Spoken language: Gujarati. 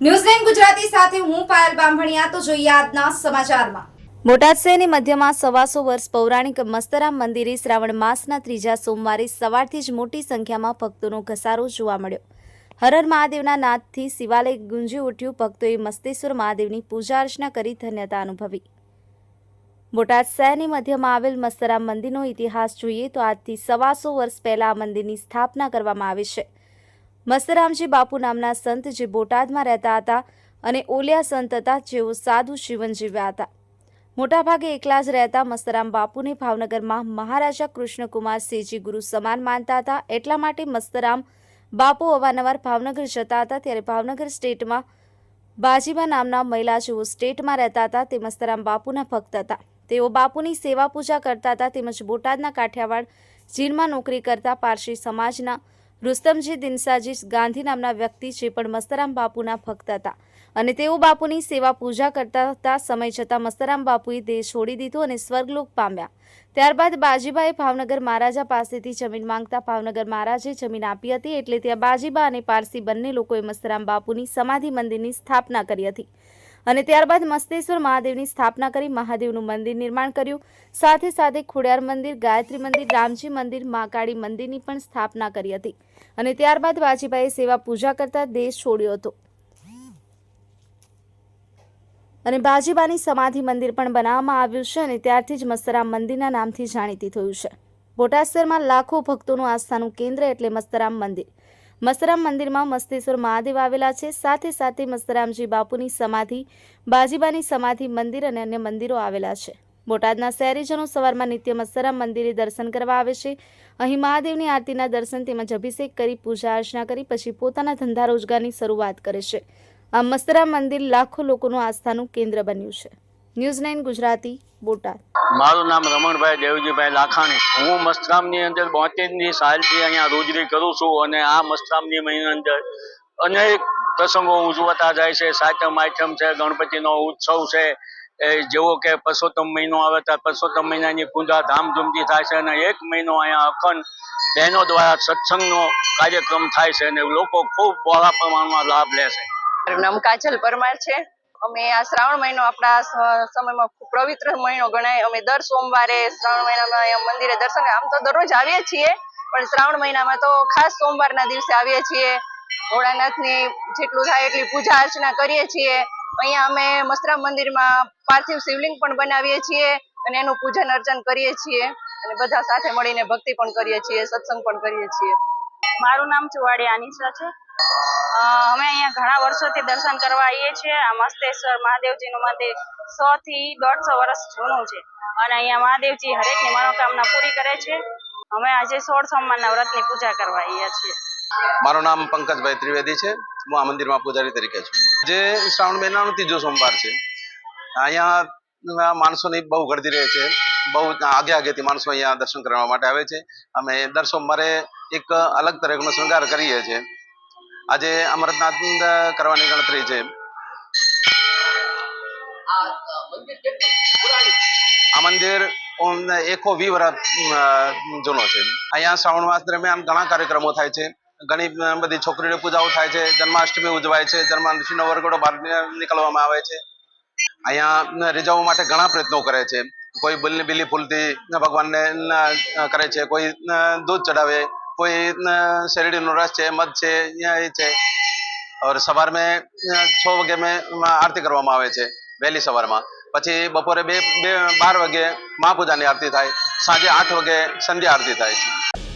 ન્યૂઝલેન્ડ બોટાદ શહેરની મધ્યમાં સવાસો વર્ષ પૌરાણિક મસ્તરામ મંદિરે શ્રાવણ માસના ત્રીજા સોમવારે સવારથી જ મોટી સંખ્યામાં ભક્તોનો ઘસારો જોવા મળ્યો. હરર મહાદેવના નાદથી શિવાલય ગુંજી ઉઠ્યું, ભક્તોએ મસ્તેશ્વર મહાદેવની પૂજા અર્ચના કરી ધન્યતા અનુભવી. બોટાદ શહેરની મધ્યમાં આવેલ મસ્તરામ મંદિરનો ઇતિહાસ જોઈએ તો આજથી સવાસો વર્ષ પહેલા આ મંદિરની સ્થાપના કરવામાં આવી છે. મસ્તરામજી બાપુ નામના સંત જે બોટાદમાં રહેતા હતા અને ઓલિયા સંત હતા જેઓ સાધુ જીવન જીવ્યા હતા. મોટાભાગે એકલા જ રહેતા મસ્તરામ બાપુને ભાવનગરમાં મહારાજા કૃષ્ણકુમાર સિંહજી ગુરુ સમાન માનતા હતા. એટલા માટે મસ્તરામ બાપુ અવારનવાર ભાવનગર જતા હતા. ત્યારે ભાવનગર સ્ટેટમાં બાજીબા નામના મહિલા જેઓ સ્ટેટમાં રહેતા હતા તે મસ્તરામ બાપુના ભક્ત હતા. તેઓ બાપુની સેવા પૂજા કરતા હતા તેમજ બોટાદના કાઠિયાવાડ જીનમાં નોકરી કરતા પારસી સમાજના રુસ્તમજી દિનસાજી ગાંધી નામના વ્યક્તિ જે પણ મસ્તરામ બાપુના ભક્ત હતા. અને તેઓ બાપુની સેવા પૂજા કરતા હતા સમય જતાં મસ્તરામ બાપુએ દેહ છોડી દીધો અને સ્વર્ગલોક પામ્યા. ત્યારબાદ બાજીબાએ ભાવનગર મહારાજા પાસેથી જમીન માંગતા ભાવનગર મહારાજે જમીન આપી હતી એટલે ત્યાં બાજીબા અને પારસી બંને લોકોએ મસ્તરામ બાપુની સમાધિ મંદિરની સ્થાપના કરી હતી. અને ત્યારબાદ મસ્તેશ્વર મહાદેવની સ્થાપના કરી મહાદેવનું મંદિર નિર્માણ કર્યું. સાથે સાથે ખોડિયાર મંદિર, ગાયત્રી મંદિર, રામજી મંદિર મહાકાળી મંદિરની પણ સ્થાપના કરી હતી. અને ત્યારબાદ વાજીભાઈએ સેવા પૂજા કરતા દેશ છોડ્યો હતો. અને બાજીબાની સમાધિ મંદિર પણ બનાવવામાં આવ્યું છે અને ત્યારથી જ મસ્તરામ મંદિરના નામથી જાણીતી થયું છે. બોટાદ શહેરમાં લાખો ભક્તોનું આસ્થાનું કેન્દ્ર એટલે મસ્તરામ મંદિર. મસ્તરામ મંદિરમાં મસ્તેશ્વર મહાદેવ આવેલા છે. સાથે સાથે મસ્તરામજી બાપુની સમાધિ, બાજીબાની સમાધિ મંદિર અને અન્ય મંદિરો આવેલા છે. બોટાદના શહેરીજનો સવારમાં નિત્ય મસ્તરામ મંદિરે દર્શન કરવા આવે છે. અહીં મહાદેવની આરતીના દર્શન તેમજ અભિષેક કરી, પૂજા અર્ચના કરી, પછી પોતાના ધંધા રોજગારની શરૂઆત કરે છે. આ મસ્તરામ મંદિર લાખો લોકોનું આસ્થાનું કેન્દ્ર બન્યું છે. News nine Gujarati Botad. મારું નામ રમણભાઈ દેવજીભાઈ લાખાણી. હું મસ્તરામની અંદર બોતેરની સાલથી અહીંયા રોજરી કરું છું અને આ મસ્તરામની મહિના અંદર અનેક પ્રસંગો ઉજવાતા જાય છે. સાતમ આઠમ છે ગણપતિનો ઉત્સવ છે. એ જેવો કે પરસોત્તમ મહિનો આવે ત્યારે પરસોત્તમ મહિનાની પૂજા ધામધૂમથી થાય છે અને એક મહિનો અહીંયા અખંડ બહેનો દ્વારા સત્સંગનો કાર્યક્રમ થાય છે અને લોકો ખૂબ બહોળા પ્રમાણમાં લાભ લે છે. મારું નામ કાજલ પરમાર છે. અમે આ શ્રાવણ મહિનો આપણા સમયમાં પવિત્ર મહિનો ગણાય. અમે દર સોમવારે શ્રાવણ મહિનામાં મંદિરે દર્શન, આમ તો દરરોજ આવીએ છીએ, પણ શ્રાવણ મહિનામાં તો ખાસ સોમવારના દિવસે આવીએ છીએ. ભોળાનાથની જેટલું થાય એટલી પૂજા અર્ચના કરીએ છીએ. અહીંયા અમે મસ્તરામ મંદિરમાં પાર્થિવ શિવલિંગ પણ બનાવીએ છીએ અને એનું પૂજન અર્ચન કરીએ છીએ. અને બધા સાથે મળીને ભક્તિ પણ કરીએ છીએ, સત્સંગ પણ કરીએ છીએ. મારું નામ ચુવાડી આનિશા છે. અમે અહીંયા ઘણા વર્ષોથી દર્શન કરવા આવીએ છીએ. આ મસ્તેશ્વર મહાદેવજીનું મંદિર સો થી દોઢસો વર્ષ જૂનું છે અને અહીંયા મહાદેવજી હરેકની મનોકામના પૂરી કરે છે. અમે આજે સોળ સોમવારના વ્રતની પૂજા કરવા આવીએ છીએ. મારું નામ પંકજભાઈ ત્રિવેદી છે. હું આ મંદિરમાં પૂજારી તરીકે છું. જે શ્રાવણ મહિનાનો ત્રીજો સોમવાર છે. અહીંયા માણસોની બહુ ગળતી રહે છે. બહુ આગે આગેથી માણસો અહીંયા દર્શન કરવા માટે આવે છે. અમે દર સોમવારે એક અલગ તરીકેનો શૃંગાર કરીએ છીએ. આજે અમરનાથ કરવાની ગણતરી છે. આ મંદિર એકો વી જૂનો છે. અહીંયા શ્રાવણ માસ દરમિયાન ઘણા કાર્યક્રમો થાય છે. ઘણી બધી છોકરીઓની પૂજાઓ થાય છે. જન્માષ્ટમી ઉજવાય છે. જન્માષ્ટમીનો વરઘોડો બહાર નીકળવામાં આવે છે. અહીંયા રીઝવવા માટે ઘણા પ્રયત્નો કરે છે. કોઈ બિલ્લી બિલ્લી ફૂલથી ભગવાનને કરે છે. કોઈ દૂધ ચડાવે અ, શેરડીનો રસ છે મધ છે એ છે. और સવાર મેં છ વાગે મેં આરતી કરવામાં આવે છે વહેલી સવારમાં. પછી બપોરે બે બે બાર વાગે મહાપૂજાની આરતી થાય સાંજે આઠ વાગે સંધ્યા આરતી થાય. છે